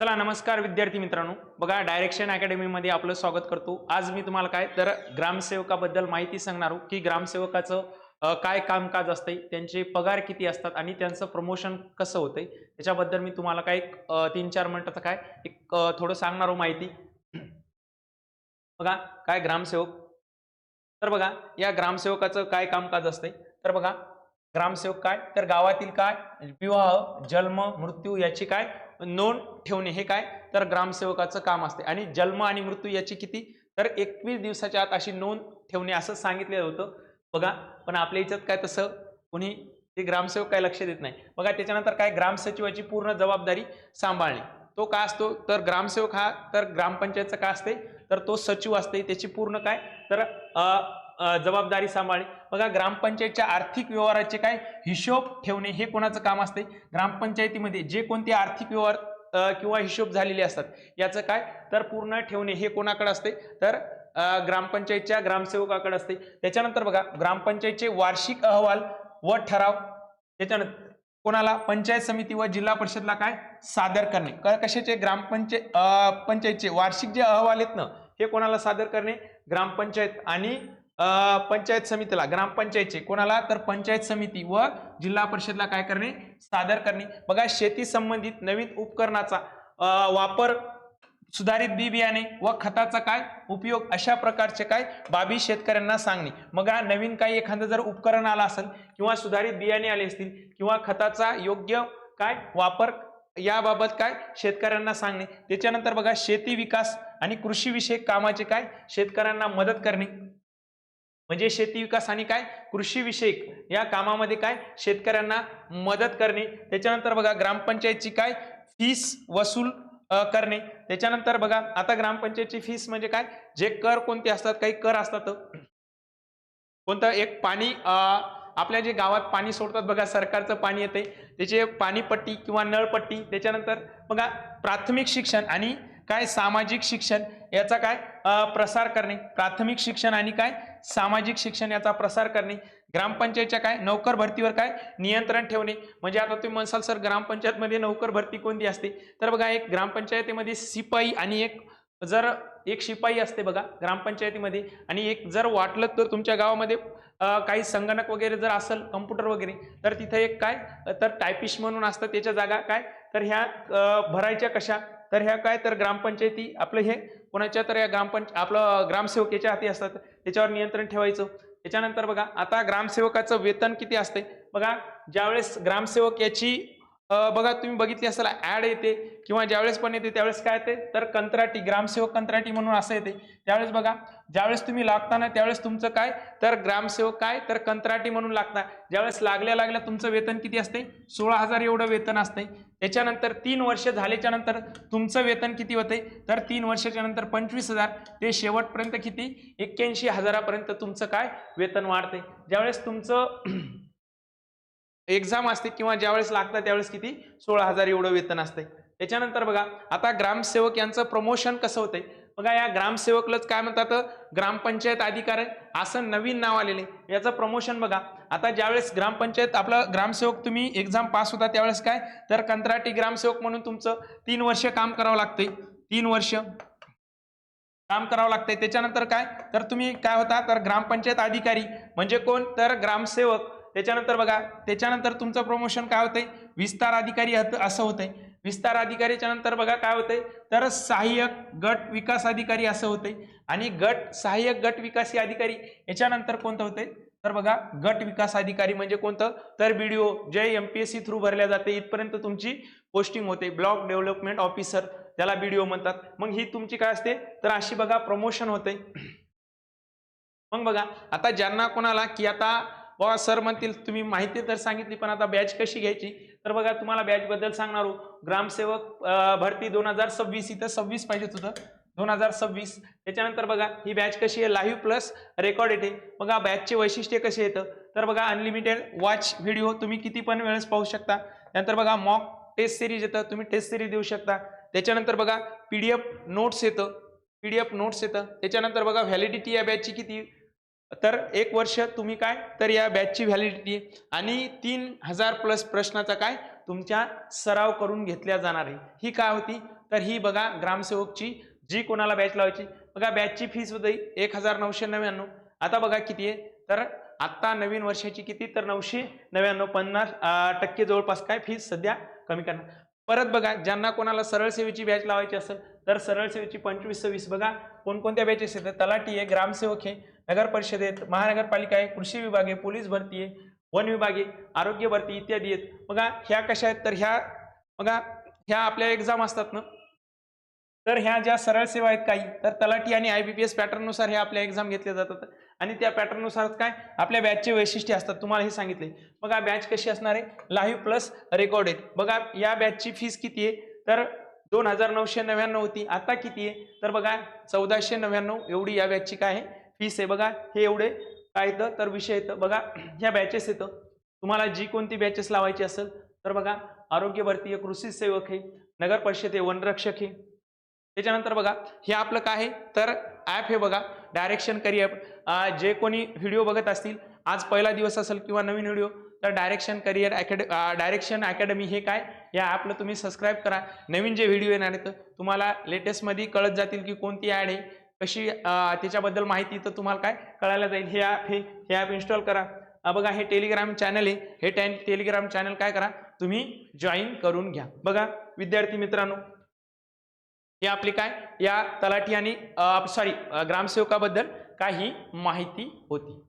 चला नमस्कार विद्यार्थी मित्रांनो. बघा डायरेक्शन अकॅडमीमध्ये आपलं स्वागत करतो. आज मी तुम्हाला काय तर ग्रामसेवकाबद्दल माहिती सांगणार की ग्रामसेवकाचं काय कामकाज असतंय त्यांचे पगार किती असतात आणि त्यांचं प्रमोशन कसं होतंय त्याच्याबद्दल मी तुम्हाला काय एक तीन चार मिनटाचं काय एक थोडं सांगणार हो माहिती. बघा काय ग्रामसेवक? तर बघा या ग्रामसेवकाचं काय कामकाज असतंय? तर बघा ग्रामसेवक काय तर गावातील काय विवाह जन्म मृत्यू याची काय नोंद ठेवणे हे काय तर ग्रामसेवकाचं काम असते. आणि जन्म आणि मृत्यू याची किती तर एकवीस दिवसाच्या आत अशी नोंद ठेवणे असं सांगितलेलं होतं. बघा पण आपल्या याच्यात काय तसं कोणी ते ग्रामसेवक काय लक्ष देत नाही. बघा त्याच्यानंतर काय ग्रामसचिवाची पूर्ण जबाबदारी सांभाळणे. तो का असतो तर ग्रामसेवक हा तर ग्रामपंचायतचा का असते तर तो सचिव असते त्याची पूर्ण काय तर जबाबदारी सांभाळणे. बघा ग्रामपंचायतच्या आर्थिक व्यवहाराचे काय हिशोब ठेवणे हे कोणाचं काम असते? ग्रामपंचायतीमध्ये जे कोणते आर्थिक व्यवहार किंवा हिशोब झालेले असतात याचं काय? तर पूर्ण ठेवणे हे कोणाकडे असते? तर ग्रामपंचायतच्या ग्रामसेवकाकडे असते. त्याच्यानंतर बघा ग्रामपंचायतचे वार्षिक अहवाल व ठराव त्याच्यानंतर कोणाला? पंचायत समिती व जिल्हा परिषदला काय? सादर करणे. क- कशाचे? ग्रामपंचायत पंचायतचे. वार्षिक जे अहवाल आहेत ना हे कोणाला सादर करणे? ग्रामपंचायत आणि पंचायत समितीला ग्रामपंचायतचे. कोणाला? तर पंचायत समिती व जिल्हा परिषदला काय करणे? सादर करणे. बघा शेती संबंधित नवीन उपकरणाचा वापर सुधारित बी बियाणे व खताचा काय उपयोग? अशा प्रकारचे काय बाबी शेतकऱ्यांना सांगणे. मग हा नवीन काही एखादं जर उपकरण आलं असेल किंवा सुधारित बियाणे आले असतील किंवा खताचा योग्य काय वापर याबाबत काय शेतकऱ्यांना सांगणे. त्याच्यानंतर बघा शेती विकास आणि कृषी विषयक कामाचे काय शेतकऱ्यांना मदत करणे. म्हणजे शेती विकास आणि काय? कृषी विषयक या कामामध्ये काय? शेतकऱ्यांना मदत करणे. त्याच्यानंतर बघा ग्रामपंचायतची काय? फीस वसूल करणे. त्याच्यानंतर बघा आता ग्रामपंचायतची फीस म्हणजे काय? जे कर कोणते असतात? काही कर असतात. कोणतं? एक पाणी आपल्या जे गावात पाणी सोडतात बघा सरकारचं पाणी येते त्याचे पाणीपट्टी किंवा नळपट्टी. त्याच्यानंतर बघा प्राथमिक शिक्षण आणि काय सामाजिक शिक्षण याचा काय प्रसार करणे? प्राथमिक शिक्षण आणि काय? सामाजिक शिक्षण याचा प्रसार करणे. ग्रामपंचायतच्या काय? नोकर भरतीवर काय? नियंत्रण ठेवणे. म्हणजे आता तुम्ही म्हणसाल सर ग्रामपंचायतमध्ये नोकर भरती कोणती असते? तर बघा एक ग्रामपंचायतीमध्ये शिपाई आणि एक जर एक शिपाई असते बघा ग्रामपंचायतीमध्ये. आणि एक जर वाटलं तर तुमच्या गावामध्ये काही संगणक वगैरे जर असेल कम्प्युटर वगैरे तर तिथं एक काय? तर टायपिश म्हणून असतं त्याच्या जागा. काय? तर ह्या भरायच्या कशा? तर ह्या काय तर ग्रामपंचायती आपलं हे कोणाच्या तर या ग्रामपंच आपलं ग्रामसेवक याच्या हाती असतात. त्याच्यावर नियंत्रण ठेवायचं. त्याच्यानंतर बघा आता ग्रामसेवकाचं वेतन किती असते बघा ज्यावेळेस ग्रामसेवक याची बघा तुम्ही बघितली असेल ऍड येते किंवा ज्यावेळेस पण येते त्यावेळेस काय येते? तर कंत्राटी ग्रामसेवक कंत्राटी म्हणून असं येते. त्यावेळेस बघा ज्यावेळेस तुम्ही लागताना त्यावेळेस तुमचं काय? तर ग्रामसेवक काय? तर कंत्राटी म्हणून लागता ज्यावेळेस लागल्या लागल्या तुमचं वेतन किती असते? सोळा हजार एवढं वेतन असते. त्याच्यानंतर तीन वर्ष झाल्याच्यानंतर तुमचं वेतन किती होते? तर तीन वर्षाच्या नंतर पंचवीस हजार. ते शेवटपर्यंत किती? एक्क्याऐंशी हजारापर्यंत तुमचं काय? वेतन वाढते. ज्यावेळेस तुमचं एक्झाम असते किंवा ज्यावेळेस लागतं त्यावेळेस किती? सोळा हजार एवढं वेतन असते त्याच्यानंतर बघा आता ग्रामसेवक यांचं प्रमोशन कसं होतंय? बघा या ग्रामसेवकलाच काय म्हणतात? ग्रामपंचायत अधिकारी असं नवीन नाव आलेले याचं प्रमोशन बघा. आता ज्यावेळेस ग्रामपंचायत आपला ग्रामसेवक तुम्ही एक्झाम पास होता त्यावेळेस काय? तर कंत्राटी ग्रामसेवक म्हणून तुमचं तीन वर्ष काम करावं लागतंय. तीन वर्ष काम करावं लागतंय. त्याच्यानंतर काय? तर तुम्ही काय होता? तर ग्रामपंचायत अधिकारी. म्हणजे कोण? तर ग्रामसेवक. त्याच्यानंतर बघा त्याच्यानंतर तुमचं प्रमोशन काय होतंय? विस्तार अधिकारी हत- असं होतंय. विस्तार अधिकारीच्या नंतर बघा काय होतंय? तर सहाय्यक गट विकास अधिकारी असं होतंय. आणि गट सहाय्यक गट विकासी अधिकारी याच्यानंतर कोणतं होतंय? तर बघा गट विकास अधिकारी म्हणजे कोणतं? तर बीडीओ जे M P S C through भरल्या जाते इथपर्यंत तुमची पोस्टिंग होते. ब्लॉक डेव्हलपमेंट ऑफिसर त्याला बीडीओ म्हणतात. मग ही तुमची काय असते? तर अशी बघा प्रमोशन होते मग बघा आता ज्यांना कोणाला की आता बाबा सर म्हणतील तुम्ही माहिती तर सांगितली पण आता बॅच कशी घ्यायची? तर बघा तुम्हाला बॅच बद्दल सांगणार हो. ग्रामसेवक भरती दोन हजार सव्वीस इथं सव्वीस पाहिजेत होतं. दोन हजार सव्वीस. त्याच्यानंतर बघा ही बॅच कशी आहे? लाईव्ह प्लस रेकॉर्ड येते. बघा बॅचचे वैशिष्ट्य कसे येतं? तर बघा अनलिमिटेड वॉच व्हिडिओ तुम्ही किती पण वेळेस पाहू शकता. त्यानंतर बघा मॉक टेस्ट सिरीज येतं. तुम्ही टेस्ट सिरीज देऊ शकता. त्याच्यानंतर बघा पी डी एफ नोट्स येतं. पी डी एफ नोट्स येतं. त्याच्यानंतर बघा व्हॅलिडिटी या बॅचची किती? तर एक वर्ष तुम्ही काय? तर या बॅचची व्हॅलिडिटी आणि तीन हजार प्लस प्रश्नाचा काय? तुमच्या सराव करून घेतल्या जाणार आहे. ही काय होती? तर ही बघा ग्रामसेवकची जी कोणाला बॅच लावायची? बघा बॅचची फीस होती एक हजार नऊशे नव्याण्णव. आता बघा किती आहे? तर आत्ता नवीन वर्षाची किती? तर नऊशे नव्याण्णव. पन्नास टक्के जवळपास काय? फीस सध्या कमी करणार. परत बघा ज्यांना कोणाला सरळ सेवेची बॅच लावायची असेल तर सरळ सेवेची पंचवीस सव्वीस बघा कोणकोणत्या बॅचेस येतात तलाठी आहे ग्रामसेवक आहे नगर परिषदेत आहेत महानगरपालिका आहे कृषी विभाग आहे पोलीस भरती आहे वन विभाग आहे आरोग्य भरती इत्यादी आहेत. बघा ह्या कशा आहेत? तर ह्या बघा ह्या आपल्या एक्झाम असतात ना? तर ह्या ज्या सरळ सेवा आहेत काही तर तलाठी आणि आय बी पी एस पॅटर्ननुसार ह्या आपल्या एक्झाम घेतल्या जातात. आणि त्या पॅटर्ननुसार काय? आपल्या बॅचचे वैशिष्ट्य असतात. तुम्हाला हे सांगितले. बघा बॅच कशी असणार आहे? लाईव्ह प्लस रेकॉर्डेड बघा या बॅचची फीस किती आहे? तर दोन हजार नऊशे नव्याण्णव होती. आता किती आहे? तर बघा चौदाशे नव्याण्णव एवढी या बॅचची काय आहे? फीस आहे बघा हे एवढे काय येतं तर विषय येतं बघा ह्या बॅचेस येतं तुम्हाला जी कोणती बॅचेस लावायची असेल तर बघा आरोग्य भरती कृषी सेवक आहे नगर परिषद आहे वनरक्षक आहे. त्याच्यानंतर बघा हे आपलं काय आहे? तर ॲप हे बघा डायरेक्शन करिअर जे कोणी व्हिडिओ बघत असतील आज पहिला दिवस असेल किंवा नवीन व्हिडिओ तर direction career acad direction academy हे काय? या ॲपला तुम्ही सबस्क्राईब करा. नवीन जे व्हिडिओ येणार आहेत तुम्हाला लेटेस्टमध्ये कळत जातील की कोणती ॲड आहे. कशी त्याच्याबद्दल माहिती तर तुम्हाला काय कळायला जाईल. हे ॲप हे हे ॲप इन्स्टॉल करा. बघा हे टेलिग्राम चॅनल आहे. हे टॅन टेलिग्राम चॅनल काय करा? तुम्ही जॉईन करून घ्या. बघा विद्यार्थी मित्रांनो हे आपली काय? या तलाठी आणि सॉरी ग्रामसेवकाबद्दल काही माहिती होती.